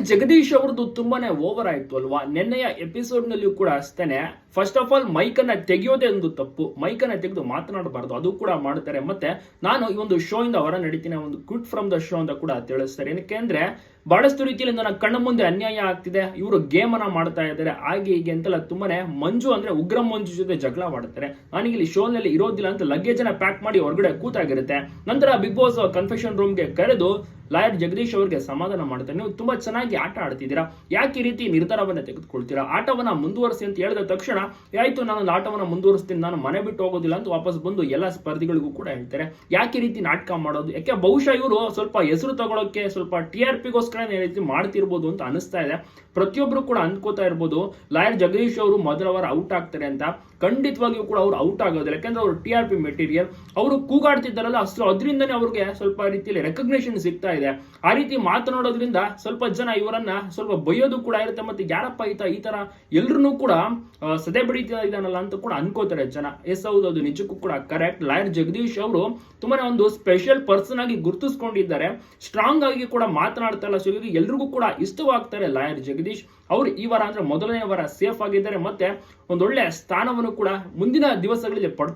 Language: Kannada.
ಜಗದೀಶ್ ಅವ್ರದ್ದು ತುಂಬಾನೇ ಓವರ್ ಆಯ್ತು ಅಲ್ವಾ? ನಿನ್ನೆಯ ಎಪಿಸೋಡ್ ನಲ್ಲಿಯೂ ಕೂಡ ಅಷ್ಟೇನೆ. ಫಸ್ಟ್ ಆಫ್ ಆಲ್ ಮೈಕ್ ಅನ್ನ ತೆಗೆಯೋದೇ ಒಂದು ತಪ್ಪು. ಮೈಕ್ ತೆಗೆದು ಮಾತನಾಡಬಾರ್ದು. ಅದು ಕೂಡ ಮಾಡ್ತಾರೆ. ಮತ್ತೆ ನಾನು ಈ ಒಂದು ಶೋ ಇಂದ ಹೊರ ನಡೀತೀನಿ ಒಂದು ಗುಡ್ ಫ್ರಮ್ ದ ಶೋ ಅಂತ ಕೂಡ ತಿಳಿಸ್ತಾರೆ. ಏನಕ್ಕೆ ಅಂದ್ರೆ, ಬಹಳಷ್ಟು ರೀತಿಯಲ್ಲಿ ನನ್ನ ಕಣ್ಣ ಮುಂದೆ ಅನ್ಯಾಯ ಆಗ್ತಿದೆ. ಇವರು ಗೇಮ್ ಅನ್ನ ಮಾಡ್ತಾ ಇದ್ದಾರೆ. ಹಾಗೆ ಹೀಗೆ ಅಂತೆಲ್ಲ ತುಂಬಾನೇ ಮಂಜು ಅಂದ್ರೆ ಉಗ್ರ ಮಂಜು ಜೊತೆ ಜಗಳ ಮಾಡ್ತಾರೆ ನನಗೆ ಇಲ್ಲಿ ಶೋ ನಲ್ಲಿ ಇರೋದಿಲ್ಲ ಅಂತ ಲಗೇಜ್ ಅನ್ನ ಪ್ಯಾಕ್ ಮಾಡಿ ಹೊರಗಡೆ ಕೂತಾಗಿರುತ್ತೆ. ನಂತರ ಬಿಗ್ ಬಾಸ್ ಕನ್ಫೆಷನ್ ರೂಮ್ಗೆ ಕರೆದು ಲಾಯರ್ ಜಗದೀಶ್ ಅವರಿಗೆ ಸಮಾಧಾನ ಮಾಡ್ತಾರೆ ನೀವು ತುಂಬಾ ಚೆನ್ನಾಗಿ ಆಟ ಆಡ್ತಿದ್ದೀರಾ. ಯಾಕೆ ಈ ರೀತಿ ನಿರ್ಧಾರವನ್ನ ತೆಗೆದುಕೊಳ್ತೀರಾ? ಆಟವನ್ನ ಮುಂದುವರಿಸಿ ಅಂತ ಹೇಳಿದ ತಕ್ಷಣ, ಆಯ್ತು ನಾನು ಆಟವನ್ನ ಮುಂದುವರಿಸ್ತೀನಿ. ನಾನು ಮನೆ ಬಿಟ್ಟು ಹೋಗೋದಿಲ್ಲ ಅಂತ ವಾಪಸ್ ಬಂದು ಎಲ್ಲ ಸ್ಪರ್ಧಿಗಳಿಗೂ ಕೂಡ ಹೇಳ್ತಾರೆ. ಯಾಕೆ ಈ ರೀತಿ ನಾಟಕ ಮಾಡೋದು? ಯಾಕೆ ಬಹುಶಃ ಇವರು ಸ್ವಲ್ಪ ಹೆಸರು ತಗೊಳಕ್ಕೆ ಸ್ವಲ್ಪ ಟಿ ಆರ್ ಪಿಗೋಸ್ಕರ ರೀತಿ ಮಾಡ್ತಿರ್ಬೋದು ಅಂತ ಅನಿಸ್ತಾ ಇದೆ. ಪ್ರತಿಯೊಬ್ರು ಕೂಡ ಅನ್ಕೋತಾ ಇರ್ಬೋದು, ಲಾಯರ್ ಜಗದೀಶ್ ಅವರು ಮೊದಲ ಔಟ್ ಆಗ್ತಾರೆ ಅಂತ. ಖಂಡಿತವಾಗಿಯೂ ಕೂಡ ಅವ್ರು ಔಟ್ ಆಗೋದಿಲ್ಲ. ಯಾಕಂದ್ರೆ ಅವರು ಟಿ ಆರ್ ಪಿ ಮೆಟೀರಿಯಲ್, ಅವರು ಕೂಗಾಡ್ತಿದ್ದಾರಲ್ಲ. ಅಷ್ಟು ಅದರಿಂದನೇ ಅವ್ರಿಗೆ ಸ್ವಲ್ಪ ರೀತಿಯಲ್ಲಿ ರೆಕಗ್ನೇಷನ್ ಸಿಗ್ತಾ ಆ ರೀತಿ ಮಾತನಾಡೋದ್ರಿಂದ ಸ್ವಲ್ಪ ಜನ ಇವರನ್ನ ಸ್ವಲ್ಪ ಬೈಯೋದು ಕೂಡ ಇರುತ್ತೆ ಮತ್ತೆ ಯಾರಪ್ಪ ಈತ ಈ ತರ ಎಲ್ರು ಕೂಡ ಸದೆ ಬಡಿತಾ ಇದ್ದಾನಲ್ಲ ಅಂತ ಕೂಡ ಅನ್ಕೋತಾರೆ ಜನ. ಎಸ್ ಹೌದು, ಅದು ನಿಜಕ್ಕೂ ಕೂಡ ಕರೆಕ್ಟ್ ಲಾಯರ್ ಜಗದೀಶ್ ಅವರು ತುಂಬಾನೇ ಒಂದು ಸ್ಪೆಷಲ್ ಪರ್ಸನ್ ಆಗಿ ಗುರುತಿಸ್ಕೊಂಡಿದ್ದಾರೆ. ಸ್ಟ್ರಾಂಗ್ ಆಗಿ ಕೂಡ ಮಾತನಾಡ್ತಾ ಇಲ್ಲ. ಸೊ ಇದು ಎಲ್ರಿಗೂ ಕೂಡ ಇಷ್ಟವಾಗ್ತಾರೆ ಲಾಯರ್ ಜಗದೀಶ್. ಅವರು ಈ ವಾರ ಅಂದ್ರೆ ಮೊದಲನೇ ವಾರ ಸೇಫ್ ಆಗಿದ್ದಾರೆ ಮತ್ತೆ ಒಂದೊಳ್ಳೆ ಸ್ಥಾನವನ್ನು ಕೂಡ ಮುಂದಿನ ದಿವಸಗಳಲ್ಲಿ ಪಡ್